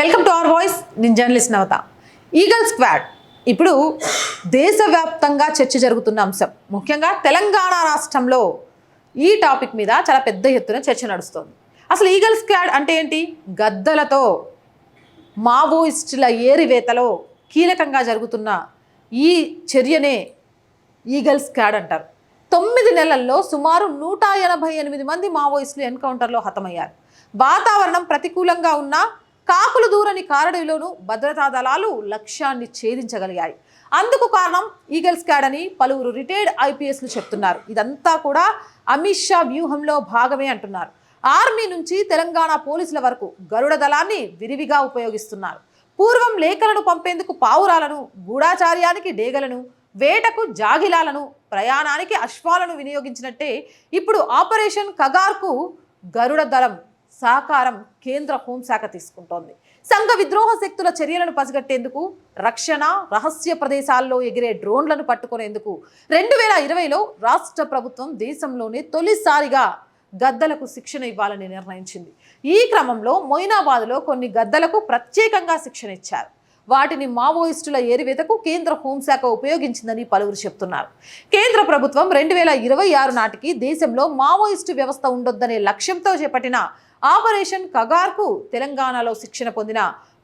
Welcome to our voice నేను journalist నవత. Eagle squad ఇప్పుడు దేశవ్యాప్తంగా చర్చ జరుగుతున్న అంశం. ముఖ్యంగా తెలంగాణ రాష్ట్రంలో ఈ టాపిక్ మీద చాలా పెద్ద ఎత్తున చర్చ నడుస్తోంది. అసలు ఈగల్ స్క్వాడ్ అంటే ఏంటి? గద్దలతో మావోయిస్టుల ఏరివేతలో కీలకంగా జరుగుతున్న ఈ చర్యనే ఈగల్ స్క్వాడ్ అంటారు. తొమ్మిది నెలల్లో సుమారు నూట ఎనభై ఎనిమిది మంది మావోయిస్టులు ఎన్కౌంటర్లో హతమయ్యారు. వాతావరణం ప్రతికూలంగా ఉన్న కాకులు దూరని కారడిలోనూ భద్రతా దళాలు లక్ష్యాన్ని ఛేదించగలిగాయి. అందుకు కారణం ఈగల్ స్క్వాడ్ అని పలువురు రిటైర్డ్ ఐపీఎస్లు చెప్తున్నారు. ఇదంతా కూడా అమిత్ షా వ్యూహంలో భాగమే అంటున్నారు. ఆర్మీ నుంచి తెలంగాణ పోలీసుల వరకు గరుడ దళాన్ని విరివిగా ఉపయోగిస్తున్నారు. పూర్వం లేఖలను పంపేందుకు పావురాలను గూఢాచార్యానికి డేగలను వేటకు జాగిలాలను ప్రయాణానికి అశ్వాలను వినియోగించినట్టే ఇప్పుడు ఆపరేషన్ కగార్కు గరుడ దళం సహకారం కేంద్ర హోంశాఖ తీసుకుంటోంది. సంఘ విద్రోహ శక్తుల చర్యలను పసిగట్టేందుకు రక్షణ రహస్య ప్రదేశాల్లో ఎగిరే డ్రోన్లను పట్టుకునేందుకు రెండు వేల ఇరవైలో రాష్ట్ర ప్రభుత్వం దేశంలోనే తొలిసారిగా గద్దలకు శిక్షణ ఇవ్వాలని నిర్ణయించింది. ఈ క్రమంలో మొయినాబాద్లో కొన్ని గద్దలకు ప్రత్యేకంగా శిక్షణ ఇచ్చారు. వాటిని మావోయిస్టుల ఏరివేతకు కేంద్ర హోంశాఖ ఉపయోగించిందని పలువురు చెప్తున్నారు. కేంద్ర ప్రభుత్వం రెండు వేల ఇరవై ఆరు నాటికి దేశంలో మావోయిస్టు వ్యవస్థ ఉండొద్దనే లక్ష్యంతో చేపట్టిన ఆపరేషన్ కగార్కు తెలంగాణలో శిక్షణ పొందిన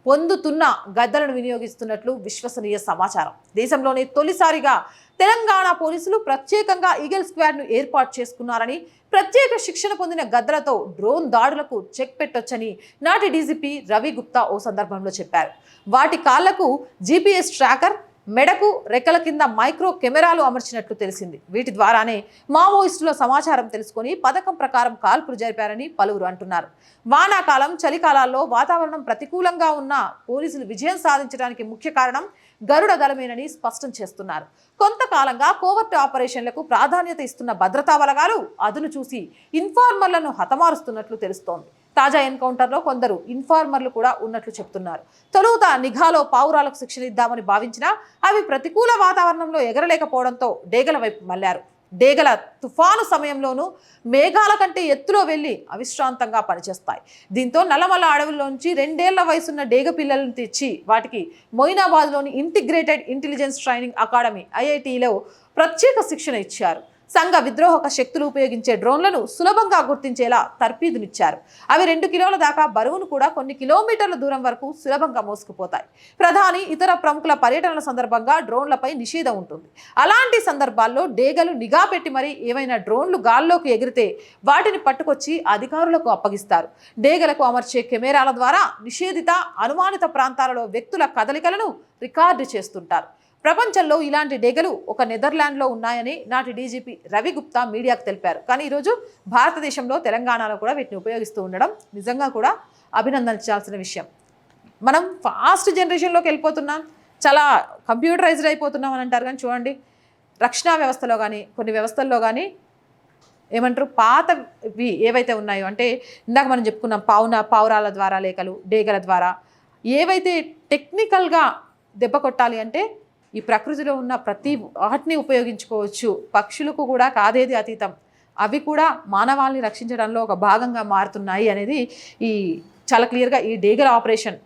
పొందుతున్న గద్దలను వినియోగిస్తున్నట్లు విశ్వసనీయ సమాచారం. దేశంలోనే తొలిసారిగా తెలంగాణ పోలీసులు ప్రత్యేకంగా ఈగల్ స్క్వాడ్ను ఏర్పాటు చేసుకున్నారని ప్రత్యేక శిక్షణ పొందిన గద్దలతో డ్రోన్ దాడులకు చెక్ పెట్టొచ్చని నాటి డీజీపీ రవి గుప్తా ఓ సందర్భంలో చెప్పారు. వాటి కాళ్ళకు జీపీఎస్ ట్రాకర్ మెడకు రెక్కల కింద మైక్రో కెమెరాలు అమర్చినట్లు తెలిసింది. వీటి ద్వారానే మావోయిస్టుల సమాచారం తెలుసుకొని పథకం ప్రకారం కాల్పులు జరిపారని పలువురు అంటున్నారు. వానాకాలం చలికాలాల్లో వాతావరణం ప్రతికూలంగా ఉన్న పోలీసులు విజయం సాధించడానికి ముఖ్య కారణం గరుడ దళమేనని స్పష్టం చేస్తున్నారు. కొంతకాలంగా కోవర్ట్ ఆపరేషన్లకు ప్రాధాన్యత ఇస్తున్న భద్రతా బలగాలు అదును చూసి ఇన్ఫార్మర్లను హతమారుస్తున్నట్లు తెలుస్తోంది. తాజా ఎన్కౌంటర్లో కొందరు ఇన్ఫార్మర్లు కూడా ఉన్నట్లు చెప్తున్నారు. తొలుత నిఘాలో పావురాలకు శిక్షణ ఇద్దామని భావించినా అవి ప్రతికూల వాతావరణంలో ఎగరలేకపోవడంతో డేగల వైపు మళ్ళారు డేగల తుఫాను సమయంలోనూ మేఘాల కంటే ఎత్తులో వెళ్ళి అవిశ్రాంతంగా పనిచేస్తాయి. దీంతో నల్లమల్ల అడవుల్లోంచి రెండేళ్ళ వయసున్న డేగ పిల్లలను తెచ్చి వాటికి మొయినాబాద్లోని ఇంటిగ్రేటెడ్ ఇంటెలిజెన్స్ ట్రైనింగ్ అకాడమీ ఐఐటిలో ప్రత్యేక శిక్షణ ఇచ్చారు. సంఘ విద్రోహక శక్తులు ఉపయోగించే డ్రోన్లను సులభంగా గుర్తించేలా తర్పీదునిచ్చారు. అవి రెండు కిలోల దాకా బరువును కూడా కొన్ని కిలోమీటర్ల దూరం వరకు సులభంగా మోసుకుపోతాయి. ప్రధాని ఇతర ప్రముఖుల పర్యటనల సందర్భంగా డ్రోన్లపై నిషేధం ఉంటుంది. అలాంటి సందర్భాల్లో డేగలు నిఘా పెట్టి మరీ ఏవైనా డ్రోన్లు గాల్లోకి ఎగిరితే వాటిని పట్టుకొచ్చి అధికారులకు అప్పగిస్తారు. డేగలకు అమర్చే కెమెరాల ద్వారా నిషేధిత అనుమానిత ప్రాంతాలలో వ్యక్తుల కదలికలను రికార్డు చేస్తుంటారు. ప్రపంచంలో ఇలాంటి డేగలు ఒక నెదర్లాండ్లో ఉన్నాయని నాటి డీజీపీ రవి గుప్తా మీడియాకు తెలిపారు. కానీ ఈరోజు భారతదేశంలో తెలంగాణలో కూడా వీటిని ఉపయోగిస్తూ ఉండడం నిజంగా కూడా అభినందించాల్సిన విషయం. మనం ఫాస్ట్ జనరేషన్లోకి వెళ్ళిపోతున్నాం. చాలా కంప్యూటరైజ్డ్ అయిపోతున్నాం అని అంటారు కానీ చూడండి రక్షణ వ్యవస్థలో కానీ కొన్ని వ్యవస్థల్లో కానీ ఏమంటారు పాతవి ఏవైతే ఉన్నాయో అంటే ఇందాక మనం చెప్పుకున్నాం పావున పావురాల ద్వారా లేఖలు డేగల ద్వారా ఏవైతే టెక్నికల్గా దెబ్బ కొట్టాలి అంటే ఈ ప్రకృతిలో ఉన్న ప్రతి వాటిని ఉపయోగించుకోవచ్చు. పక్షులకు కూడా కాదేది అతీతం. అవి కూడా మానవాళిని రక్షించడంలో ఒక భాగంగా మారుతున్నాయి అనేది ఈ చాలా క్లియర్గా ఈ డేగల్ ఆపరేషన్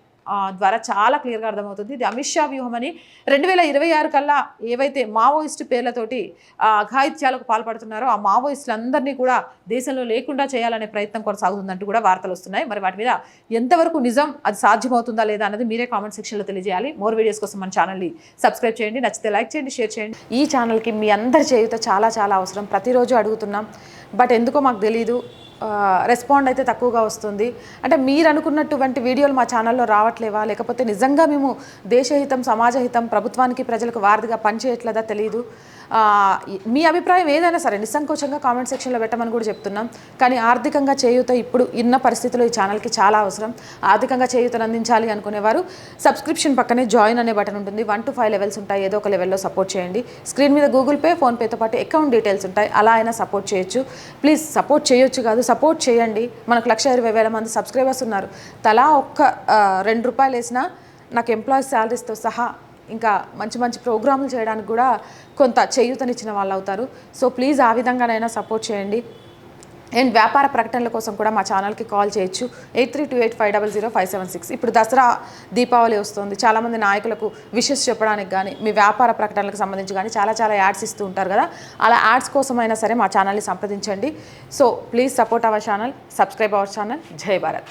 ద్వారా చాలా క్లియర్గా అర్థమవుతుంది. ఇది అమిత్ షా వ్యూహం అని రెండు వేల ఇరవై ఆరు కల్లా ఏవైతే మావోయిస్టు పేర్లతోటి అఘాయిత్యాలకు పాల్పడుతున్నారో ఆ మావోయిస్టులందరినీ కూడా దేశంలో లేకుండా చేయాలనే ప్రయత్నం కొనసాగుతుందంటూ కూడా వార్తలు వస్తున్నాయి. మరి వాటి మీద ఎంతవరకు నిజం అది సాధ్యమవుతుందా లేదా అన్నది మీరే కామెంట్ సెక్షన్లో తెలియజేయాలి. మోర్ వీడియోస్ కోసం మన ఛానల్ని సబ్స్క్రైబ్ చేయండి. నచ్చితే లైక్ చేయండి షేర్ చేయండి. ఈ ఛానల్కి మీ అందరి చేయుత చాలా చాలా అవసరం. ప్రతిరోజు అడుగుతున్నాం. బట్ ఎందుకో మాకు తెలియదు రెస్పాండ్ అయితే తక్కువగా వస్తుంది. అంటే మీరు అనుకున్నటువంటి వీడియోలు మా ఛానల్లో రావట్లేవా? లేకపోతే నిజంగా మేము దేశహితం సమాజహితం ప్రభుత్వానికి ప్రజలకు వారధిగా పనిచేయట్లేదా తెలియదు మీ అభిప్రాయం ఏదైనా సరే నిస్సంకోచంగా కామెంట్ సెక్షన్లో పెట్టమని కూడా చెప్తున్నాం. కానీ ఆర్థికంగా చేయూత ఇప్పుడు ఇన్న పరిస్థితిలో ఈ ఛానల్కి చాలా అవసరం. ఆర్థికంగా చేయూతను అందించాలి అనుకునేవారు సబ్స్క్రిప్షన్ పక్కనే జాయిన్ అనే బటన్ ఉంటుంది. వన్ టు ఫైవ్ లెవెల్స్ ఉంటాయి. ఏదో ఒక లెవెల్లో సపోర్ట్ చేయండి. స్క్రీన్ మీద గూగుల్ పే ఫోన్పేతో పాటు అకౌంట్ డీటెయిల్స్ ఉంటాయి. అలా అయినా సపోర్ట్ చేయొచ్చు. ప్లీజ్ సపోర్ట్ చేయొచ్చు కాదు సపోర్ట్ చేయండి. మనకు లక్ష ఇరవై వేల మంది సబ్స్క్రైబర్స్ ఉన్నారు. తలా ఒక్క రెండు రూపాయలు వేసినా నాకు ఎంప్లాయీస్ శాలరీస్తో సహా ఇంకా మంచి మంచి ప్రోగ్రాములు చేయడానికి కూడా కొంత చేయూతనిచ్చిన వాళ్ళు అవుతారు. సో ప్లీజ్ ఆ విధంగానైనా సపోర్ట్ చేయండి. అండ్ వ్యాపార ప్రకటనల కోసం కూడా మా ఛానల్కి కాల్ చేయొచ్చు. Eight three two eight five double zero five seven six. ఇప్పుడు దసరా దీపావళి వస్తుంది. చాలామంది నాయకులకు విషెస్ చెప్పడానికి కానీ మీ వ్యాపార ప్రకటనలకు సంబంధించి కానీ చాలా చాలా యాడ్స్ ఇస్తూ ఉంటారు కదా. అలా యాడ్స్ కోసమైనా సరే మా ఛానల్ని సంప్రదించండి. So please support our channel subscribe our channel. జై భారత్.